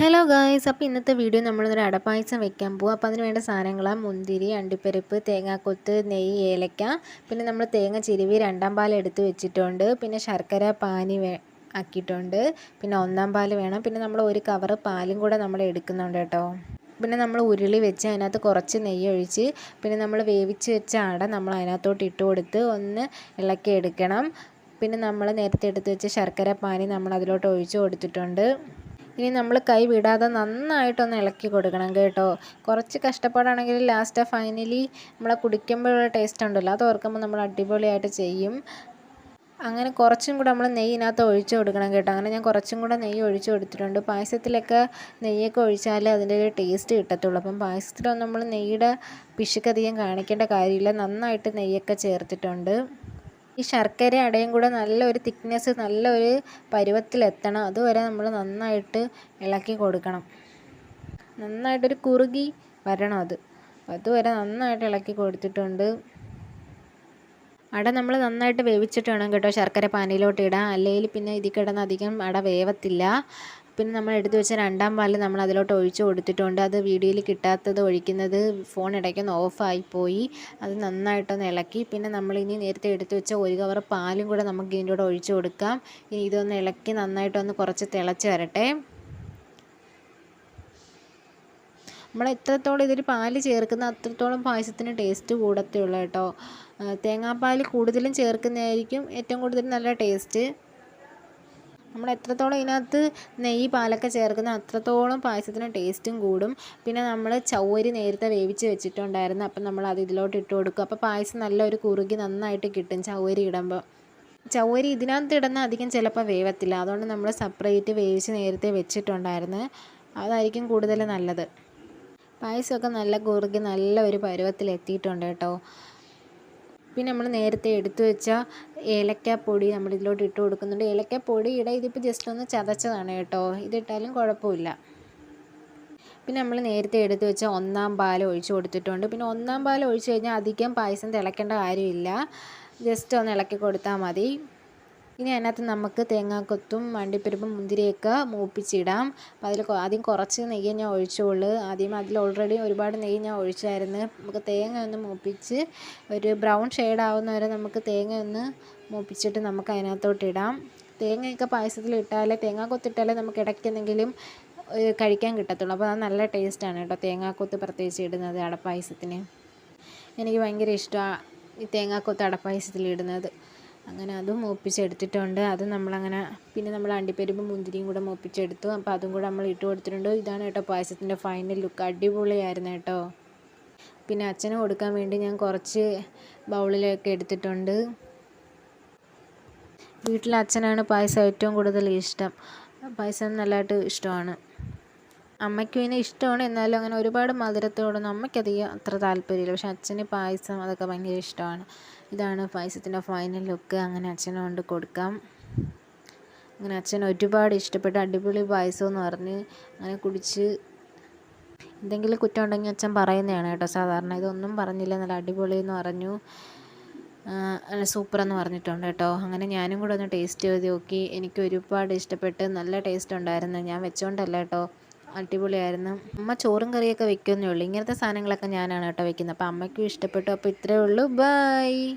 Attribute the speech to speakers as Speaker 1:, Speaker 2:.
Speaker 1: Hello guys അപ്പോൾ ഇന്നത്തെ video നമ്മളൊരു അടപ്പായസം വെക്കാൻ പോകും അപ്പോൾ അതിന് വേണ്ട സാധനങ്ങളാണ് മുന്തിരി അണ്ടിപ്പരിപ്പ് തേങ്ങാക്കൊത്ത് നെയ്യ് ഏലക്ക. പിന്നെ നമ്മൾ തേങ്ങ ചിരുവി രണ്ടാം പാൽ എടുത്ത് വെച്ചിട്ടുണ്ട്. പിന്നെ ശർക്കര പാനി ആക്കിയിട്ടുണ്ട്. പിന്നെ ഒന്നാം പാൽ വേണം. പിന്നെ നമ്മൾ ഒരു കവറ് പാലും കൂടെ നമ്മൾ എടുക്കുന്നുണ്ട് കേട്ടോ. പിന്നെ നമ്മൾ ഉരുളി വെച്ച് അതിനകത്ത് കുറച്ച് നെയ്യ് ഒഴിച്ച് പിന്നെ നമ്മൾ വേവിച്ച് വെച്ച അട നമ്മൾ അതിനകത്തോട്ട് ഇട്ട് കൊടുത്ത് ഒന്ന് ഇളക്കി എടുക്കണം. പിന്നെ നമ്മൾ നേരത്തെ എടുത്ത് വെച്ച ശർക്കര പാനി നമ്മൾ അതിലോട്ട് ഒഴിച്ച് കൊടുത്തിട്ടുണ്ട്. ഇനി നമ്മൾ കൈ വിടാതെ നന്നായിട്ടൊന്ന് ഇളക്കി കൊടുക്കണം കേട്ടോ. കുറച്ച് കഷ്ടപ്പാടാണെങ്കിൽ ലാസ്റ്റ് ഫൈനലി നമ്മളെ കുടിക്കുമ്പോഴുള്ള ടേസ്റ്റ് ഉണ്ടല്ലോ അത് ഓർക്കുമ്പോൾ നമ്മൾ അടിപൊളിയായിട്ട് ചെയ്യും. അങ്ങനെ കുറച്ചും കൂടെ നമ്മൾ നെയ്യിനകത്ത് ഒഴിച്ചു കൊടുക്കണം കേട്ടോ. അങ്ങനെ ഞാൻ കുറച്ചും കൂടെ നെയ്യ് ഒഴിച്ചു കൊടുത്തിട്ടുണ്ട്. പായസത്തിലൊക്കെ നെയ്യൊക്കെ ഒഴിച്ചാലേ അതിന്റെ ഒരു ടേസ്റ്റ് കിട്ടത്തുള്ളൂ. അപ്പം പായസത്തിലൊന്നും നമ്മൾ നെയ്യുടെ പിശുക്കധികം കാണിക്കേണ്ട കാര്യമില്ല. നന്നായിട്ട് നെയ്യൊക്കെ ചേർത്തിട്ടുണ്ട്. ഈ ശർക്കര അടയും കൂടെ നല്ലൊരു തിക്നെസ് നല്ലൊരു പരുവത്തിലെത്തണം. അതുവരെ നമ്മൾ നന്നായിട്ട് ഇളക്കി കൊടുക്കണം. നന്നായിട്ടൊരു കുറുകി വരണം അത്. അതുവരെ നന്നായിട്ട് ഇളക്കി കൊടുത്തിട്ടുണ്ട്. അട നമ്മൾ നന്നായിട്ട് വേവിച്ചിട്ട് വേണം കേട്ടോ ശർക്കര പാനിയിലോട്ട് ഇടാൻ. അല്ലെങ്കിൽ പിന്നെ ഇതിൽ കിടന്ന് അധികം അട വേവത്തില്ല. പിന്നെ നമ്മൾ എടുത്തു വെച്ച രണ്ടാം പാൽ നമ്മൾ അതിലോട്ട് ഒഴിച്ചു കൊടുത്തിട്ടുണ്ട്. അത് വീഡിയോയിൽ കിട്ടാത്തത് ഒഴിക്കുന്നത് ഫോൺ ഇടയ്ക്കൊന്ന് ഓഫായി പോയി. അത് നന്നായിട്ടൊന്ന് ഇളക്കി. പിന്നെ നമ്മൾ ഇനി നേരത്തെ എടുത്തു വെച്ച ഒരു കവർ പാലും കൂടെ നമുക്ക് ഇതിന്റെ കൂടെ ഒഴിച്ചു കൊടുക്കാം. ഇനി ഇതൊന്ന് ഇളക്കി നന്നായിട്ടൊന്ന് കുറച്ച് തിളച്ച് വരട്ടെ. നമ്മൾ എത്രത്തോളം ഇതിൽ പാൽ ചേർക്കുന്ന അത്രത്തോളം പായസത്തിന് ടേസ്റ്റ് കൂടത്തേ ഉള്ളൂ കേട്ടോ. തേങ്ങാപ്പാൽ കൂടുതലും ചേർക്കുന്നതായിരിക്കും ഏറ്റവും കൂടുതൽ നല്ല ടേസ്റ്റ് നമ്മൾ എത്രത്തോളം ഇതിനകത്ത് നെയ്യ് പാലൊക്കെ ചേർക്കുന്ന അത്രത്തോളം പായസത്തിന് ടേസ്റ്റും കൂടും. പിന്നെ നമ്മൾ ചൗവരി നേരത്തെ വേവിച്ച് വെച്ചിട്ടുണ്ടായിരുന്നു. അപ്പം നമ്മൾ അത് ഇതിലോട്ട് ഇട്ട് കൊടുക്കും. അപ്പോൾ പായസം നല്ലൊരു കുറുകി നന്നായിട്ട് കിട്ടും ചൗവരി ഇടുമ്പോൾ ചൗവരി ഇതിനകത്ത് ഇടുന്ന അധികം ചിലപ്പോൾ വേവത്തില്ല. അതുകൊണ്ട് നമ്മൾ സെപ്പറേറ്റ് വേവിച്ച് നേരത്തെ വെച്ചിട്ടുണ്ടായിരുന്നു. അതായിരിക്കും കൂടുതൽ നല്ലത്. പായസമൊക്കെ നല്ല കുറുകി നല്ല ഒരു പരുവത്തിൽ എത്തിയിട്ടുണ്ട് കേട്ടോ. പിന്നെ നമ്മൾ നേരത്തെ എടുത്തു വെച്ച ഏലക്കാപ്പൊടി നമ്മൾ ഇതിലോട്ട് ഇട്ട് കൊടുക്കുന്നുണ്ട്. ഏലക്കാപ്പൊടി ഇട ഇതിപ്പോൾ ജസ്റ്റ് ഒന്ന് ചതച്ചതാണ് കേട്ടോ. ഇതിട്ടാലും കുഴപ്പമില്ല. പിന്നെ നമ്മൾ നേരത്തെ എടുത്തു വെച്ച ഒന്നാം പാൽ ഒഴിച്ച് കൊടുത്തിട്ടുണ്ട്. പിന്നെ ഒന്നാം പാൽ ഒഴിച്ച് കഴിഞ്ഞാൽ അധികം പായസം തിളയ്ക്കേണ്ട കാര്യമില്ല. ജസ്റ്റ് ഒന്ന് ഇളക്കി കൊടുത്താൽ മതി. ഇനി അതിനകത്ത് നമുക്ക് തേങ്ങാക്കൊത്തും വണ്ടിപ്പരിപ്പും മുന്തിരിയൊക്കെ മൂപ്പിച്ചിടാം. അപ്പോൾ അതിൽ ആദ്യം കുറച്ച് നെയ്യ് ഞാൻ ഒഴിച്ചോളൂ. ആദ്യം അതിൽ ഓൾറെഡി ഒരുപാട് നെയ്യ് ഞാൻ ഒഴിച്ചായിരുന്നു. നമുക്ക് തേങ്ങ ഒന്ന് മൂപ്പിച്ച് ഒരു ബ്രൗൺ ഷെയ്ഡ് ആവുന്ന വരെ നമുക്ക് തേങ്ങ ഒന്ന് മൂപ്പിച്ചിട്ട് നമുക്ക് അതിനകത്തോട്ട് ഇടാം. തേങ്ങയൊക്കെ പായസത്തിൽ ഇട്ടാലേ തേങ്ങാക്കൊത്തിട്ടാലേ നമുക്ക് ഇടയ്ക്കെന്തെങ്കിലും കഴിക്കാൻ കിട്ടത്തുള്ളൂ. അപ്പോൾ അത് നല്ല ടേസ്റ്റാണ് കേട്ടോ തേങ്ങാക്കൊത്ത് പ്രത്യേകിച്ച് ഇടുന്നത് അടപ്പായസത്തിന്. എനിക്ക് ഭയങ്കര ഇഷ്ടമാണ് ഈ തേങ്ങാക്കൊത്ത് അടപ്പായസത്തിൽ ഇടുന്നത്. അങ്ങനെ അതും മൂപ്പിച്ചെടുത്തിട്ടുണ്ട്. അത് നമ്മളങ്ങനെ പിന്നെ നമ്മൾ അണ്ടിപ്പരിപ്പും മുന്തിരിയും കൂടെ മൂപ്പിച്ചെടുത്തു. അപ്പോൾ അതും കൂടെ നമ്മൾ ഇട്ട് കൊടുത്തിട്ടുണ്ട്. ഇതാണ് കേട്ടോ പായസത്തിന്റെ ഫൈനൽ ലുക്ക് അടിപൊളിയായിരുന്നു കേട്ടോ. പിന്നെ അച്ഛന് കൊടുക്കാൻ വേണ്ടി ഞാൻ കുറച്ച് ബൗളിലൊക്കെ എടുത്തിട്ടുണ്ട്. വീട്ടിൽ അച്ഛനാണ് പായസം ഏറ്റവും കൂടുതൽ ഇഷ്ടം. പായസം നല്ലതായിട്ട് ഇഷ്ടമാണ്. അമ്മയ്ക്കും ഇതിനെ ഇഷ്ടമാണ്. എന്നാലും അങ്ങനെ ഒരുപാട് മധുരത്തോടൊന്നും അമ്മയ്ക്കധികം അത്ര താല്പര്യമില്ല. പക്ഷെ അച്ഛന് പായസം അതൊക്കെ ഭയങ്കര ഇഷ്ടമാണ്. ഇതാണ് പായസത്തിന്റെ ഫൈനൽ ലുക്ക് അങ്ങനെ അച്ഛനെ കൊണ്ട് കൊടുക്കാം. അങ്ങനെ അച്ഛൻ ഒരുപാട് ഇഷ്ടപ്പെട്ട. അടിപൊളി പായസം എന്ന് പറഞ്ഞ് അങ്ങനെ കുടിച്ച് എന്തെങ്കിലും കുറ്റം ഉണ്ടെങ്കിൽ അച്ഛൻ പറയുന്നതാണ് കേട്ടോ. സാധാരണ ഇതൊന്നും പറഞ്ഞില്ല. നല്ല അടിപൊളി എന്ന് പറഞ്ഞു. നല്ല സൂപ്പർ എന്ന് പറഞ്ഞിട്ടുണ്ട് കേട്ടോ. അങ്ങനെ ഞാനും കൂടെ ഒന്ന് ടേസ്റ്റ് ചെയ്ത് നോക്കി. എനിക്ക് ഒരുപാട് ഇഷ്ടപ്പെട്ട് നല്ല ടേസ്റ്റ് ഉണ്ടായിരുന്നു. ഞാൻ വെച്ചോണ്ടല്ല കേട്ടോ. അടിപൊളിയായിരുന്നു. അമ്മ ചോറും കറിയൊക്കെ വെക്കുന്നേ ഉള്ളൂ. ഇങ്ങനത്തെ സാധനങ്ങളൊക്കെ ഞാനാണ് കേട്ടോ വെക്കുന്നത്. അപ്പോൾ അമ്മയ്ക്കും ഇഷ്ടപ്പെട്ടു. അപ്പോൾ ഇത്രയേ ഉള്ളൂ. ബൈ